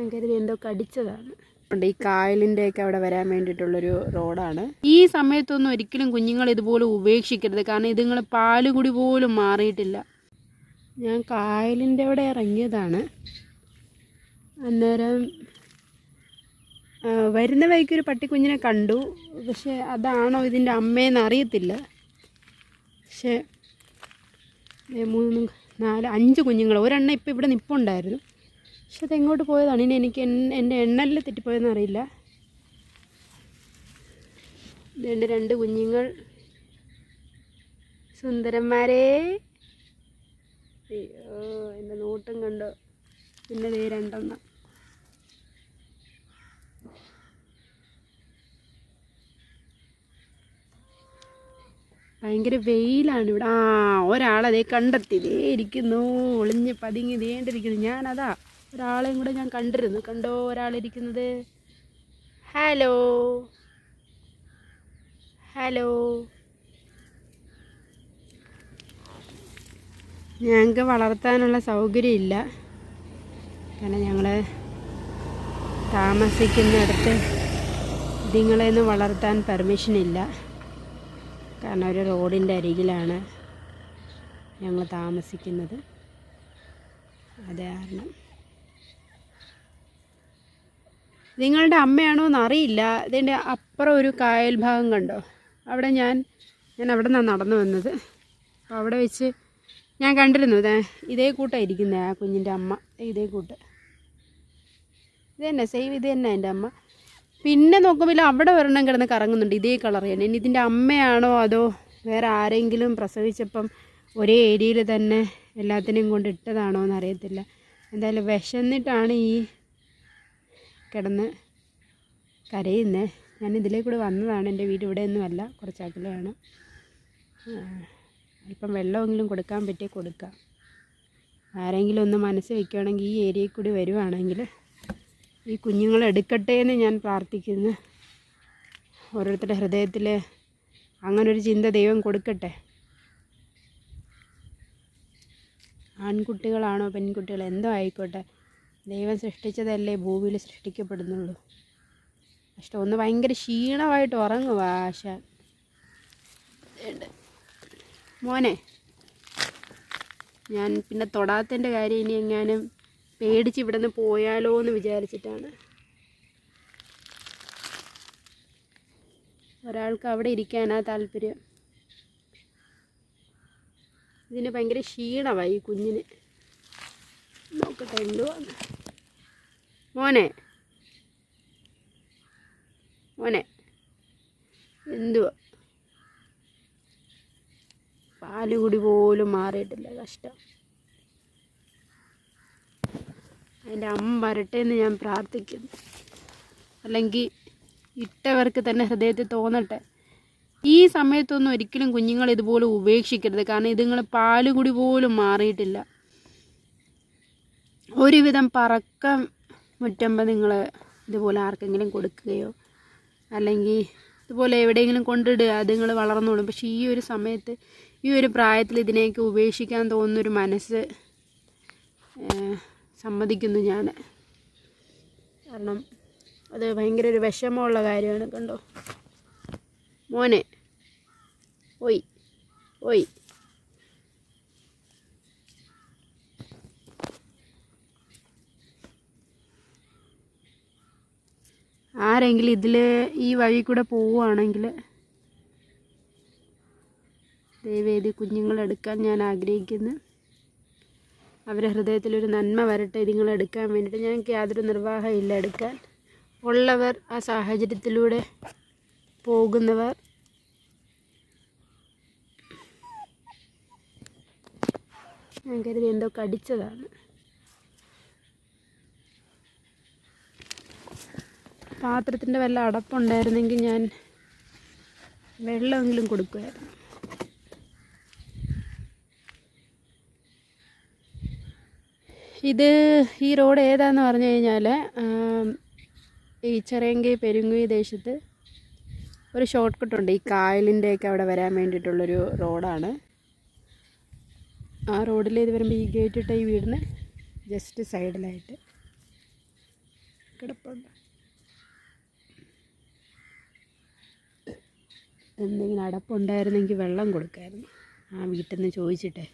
ഞാൻ കരുതി എന്തോ കടിച്ചതാണ് ഉണ്ട് ഈ കായലിന്റെയൊക്കെ അവിടെ വരാൻ വേണ്ടിയിട്ടുള്ളൊരു റോഡാണ്. ഈ സമയത്തൊന്നും ഒരിക്കലും കുഞ്ഞുങ്ങൾ ഇതുപോലെ ഉപേക്ഷിക്കരുത് കാരണം ഇതുങ്ങൾ പാലുകുടി പോലും മാറിയിട്ടില്ല. ഞാൻ കായലിന്റെ അവിടെ ഇറങ്ങിയതാണ്. അന്നേരം വരുന്ന വഴിക്ക് ഒരു പട്ടിക്കുഞ്ഞിനെ കണ്ടു. പക്ഷെ അതാണോ ഇതിന്റെ അമ്മയെന്ന് അറിയത്തില്ല. പക്ഷേ മൂന്ന് നാല് അഞ്ച് കുഞ്ഞുങ്ങൾ ഒരെണ്ണം ഇപ്പോൾ ഇവിടെ നിൽപ്പുണ്ടായിരുന്നു പക്ഷെ അത് എങ്ങോട്ട് പോയതാണ്? ഇനി എനിക്ക് എൻ- എന്റെ എണ്ണലിൽ തെറ്റിപ്പോയെന്ന് അറിയില്ല. രണ്ട് രണ്ട് കുഞ്ഞുങ്ങൾ. സുന്ദരന്മാരെ. അയ്യോ എന്റെ നോട്ടും കണ്ടോ? പിന്നെ ദേ രണ്ടെണ്ണം. ഭയങ്കര വെയിലാണ് ഇവിടെ. ആ ഒരാളതേ കണ്ടെത്തി. ദേ ഇരിക്കുന്നു. ഒളിഞ്ഞ് പതുങ്ങി ദേണ്ടിരിക്കുന്നു ഞാനതാ ഒരാളെയും കൂടെ ഞാൻ കണ്ടിരുന്നു. കണ്ടോ ഒരാളിരിക്കുന്നത്? ഹലോ ഹലോ ഞങ്ങൾക്ക് വളർത്താനുള്ള സൗകര്യമില്ല. കാരണം ഞങ്ങൾ താമസിക്കുന്നിടത്ത് ഇതിങ്ങളെയൊന്നും വളർത്താൻ പെർമിഷൻ ഇല്ല. കാരണം ഒരു റോഡിന്റെ അരികിലാണ് ഞങ്ങൾ താമസിക്കുന്നത്. അത് കാരണം നിങ്ങളുടെ അമ്മയാണോ എന്ന് അറിയില്ല ഇതിന്റെ അപ്പുറം ഒരു കായൽ ഭാഗം കണ്ടോ? അവിടെ ഞാൻ ഞാൻ അവിടെ നിന്നാണ് നടന്നു വന്നത്. അപ്പോൾ അവിടെ വെച്ച് ഞാൻ കണ്ടിരുന്നു ഇതേ ഇതേ കൂട്ടാണ് ഇരിക്കുന്നത് ആ കുഞ്ഞിന്റെ അമ്മ. ഇതേ കൂട്ട്. ഇത് തന്നെ സെയിം ഇത് തന്നെ എന്റെ അമ്മ. പിന്നെ നോക്കുമ്പോൾ അവിടെ ഒരെണ്ണം കിടന്ന് കറങ്ങുന്നുണ്ട് ഇതേ കളർ തന്നെ. ഇനി ഇതിന്റെ അമ്മയാണോ അതോ വേറെ ആരെങ്കിലും പ്രസവിച്ചപ്പം ഒരേ ഏരിയയിൽ തന്നെ എല്ലാത്തിനെയും കൊണ്ട് ഇട്ടതാണോ എന്നറിയത്തില്ല. എന്തായാലും വിശന്നിട്ടാണ് ഈ കിടന്ന് കരയുന്നേ. ഞാൻ ഇതിലേക്കൂടെ കൂടെ വന്നതാണ്. എന്റെ വീട് ഇവിടെ ഒന്നുമല്ല കുറച്ച് അകലെയാണ്. ആ, അല്പം വെള്ളമെങ്കിലും കൊടുക്കാൻ പറ്റിയ കൊടുക്കാം. ആരെങ്കിലും ഒന്ന് മനസ്സ് വയ്ക്കുകയാണെങ്കിൽ ഈ ഏരിയയിൽ കൂടി വരുവാണെങ്കിൽ ഈ കുഞ്ഞുങ്ങളെ എടുക്കട്ടെ എന്ന് ഞാൻ പ്രാർത്ഥിക്കുന്നു. ഓരോരുത്തരുടെ ഹൃദയത്തിൽ അങ്ങനൊരു ചിന്ത ദൈവം കൊടുക്കട്ടെ. ആൺകുട്ടികളാണോ പെൺകുട്ടികളോ എന്തോ ആയിക്കോട്ടെ. ദൈവം സൃഷ്ടിച്ചതല്ലേ ഭൂമിയിൽ സൃഷ്ടിക്കപ്പെടുന്നുള്ളൂ. പക്ഷെ ഒന്ന് ഭയങ്കര ക്ഷീണമായിട്ട് ഉറങ്ങുക ആശ. മോനെ ഞാൻ പിന്നെ തൊടാത്തതിന്റെ കാര്യം ഇനി എങ്ങാനും പേടിച്ച് ഇവിടെ നിന്ന് പോയാലോ എന്ന് വിചാരിച്ചിട്ടാണ്. ഒരാൾക്ക് അവിടെ ഇരിക്കാനാ താല്പര്യം. ഇതിന് ഭയങ്കര ക്ഷീണമായി കുഞ്ഞിന്. എന്തുവാന്ന് മോനെ. മോനെ. എന്തുവാ? പാലുകുടി പോലും മാറിയിട്ടില്ല കഷ്ടം. അതിന്റെ അമ്മ വരട്ടെ എന്ന് ഞാൻ പ്രാർത്ഥിക്കുന്നു. അല്ലെങ്കിൽ ഇട്ടവർക്ക് തന്നെ ഹൃദയത്തിൽ തോന്നട്ടെ. ഈ സമയത്തൊന്നും ഒരിക്കലും കുഞ്ഞുങ്ങൾ ഇതുപോലെ ഉപേക്ഷിക്കരുത്. കാരണം ഇതുങ്ങൾ പാലുകുടി പോലും മാറിയിട്ടില്ല. ഒരുവിധം പറക്കം മുറ്റുമ്പോൾ നിങ്ങൾ ഇതുപോലെ ആർക്കെങ്കിലും കൊടുക്കുകയോ അല്ലെങ്കിൽ ഇതുപോലെ എവിടെയെങ്കിലും കൊണ്ടിടുക അത് നിങ്ങൾ വളർന്നോളും പക്ഷേ ഈ ഒരു സമയത്ത് ഈ ഒരു പ്രായത്തിൽ ഇതിനെയൊക്കെ ഉപേക്ഷിക്കാൻ തോന്നുന്നൊരു മനസ്സ് സമ്മതിക്കുന്നു ഞാൻ കാരണം അത് ഭയങ്കര ഒരു വിഷമമുള്ള കാര്യമാണ് കണ്ടോ. മോനെ ഓയ് ഓയ് ആരെങ്കിലും ഇതിൽ ഈ വഴി കൂടെ പോവുകയാണെങ്കിൽ ദൈവേദി കുഞ്ഞുങ്ങളെടുക്കാൻ ഞാൻ ആഗ്രഹിക്കുന്നു. അവരെ ഹൃദയത്തിലൊരു നന്മ വരട്ടെ ഇതുങ്ങളെടുക്കാൻ വേണ്ടിയിട്ട്. ഞങ്ങൾക്ക് യാതൊരു നിർവാഹമില്ല എടുക്കാൻ. ഉള്ളവർ ആ സാഹചര്യത്തിലൂടെ പോകുന്നവർ. ഞാൻ കരുതി എന്തോ കടിച്ചതാണ്. പാത്രത്തിന്റെ വല്ല അടപ്പുണ്ടായിരുന്നെങ്കിൽ ഞാൻ വെള്ളമെങ്കിലും കൊടുക്കുമായിരുന്നു. ഇത് ഈ റോഡ് ഏതാന്ന് പറഞ്ഞു കഴിഞ്ഞാൽ ഈ ചെറിയങ്കി പെരുങ്ങുയി ദേശത്ത് ഒരു ഷോർട്ട് കട്ടുണ്ട് ഈ കായലിന്റെയൊക്കെ അവിടെ വരാൻ വേണ്ടിയിട്ടുള്ളൊരു റോഡാണ്. ആ റോഡിൽ ഇത് വരുമ്പോൾ ഈ ഗേറ്റ് ഇട്ട ഈ വീടിന് ജസ്റ്റ് സൈഡിലായിട്ട് കിടപ്പുണ്ട്. എന്തെങ്കിലും അടപ്പുണ്ടായിരുന്നെങ്കിൽ വെള്ളം കൊടുക്കാമായിരുന്നു ആ വീട്ടിൽ നിന്ന് ചോദിച്ചിട്ടേ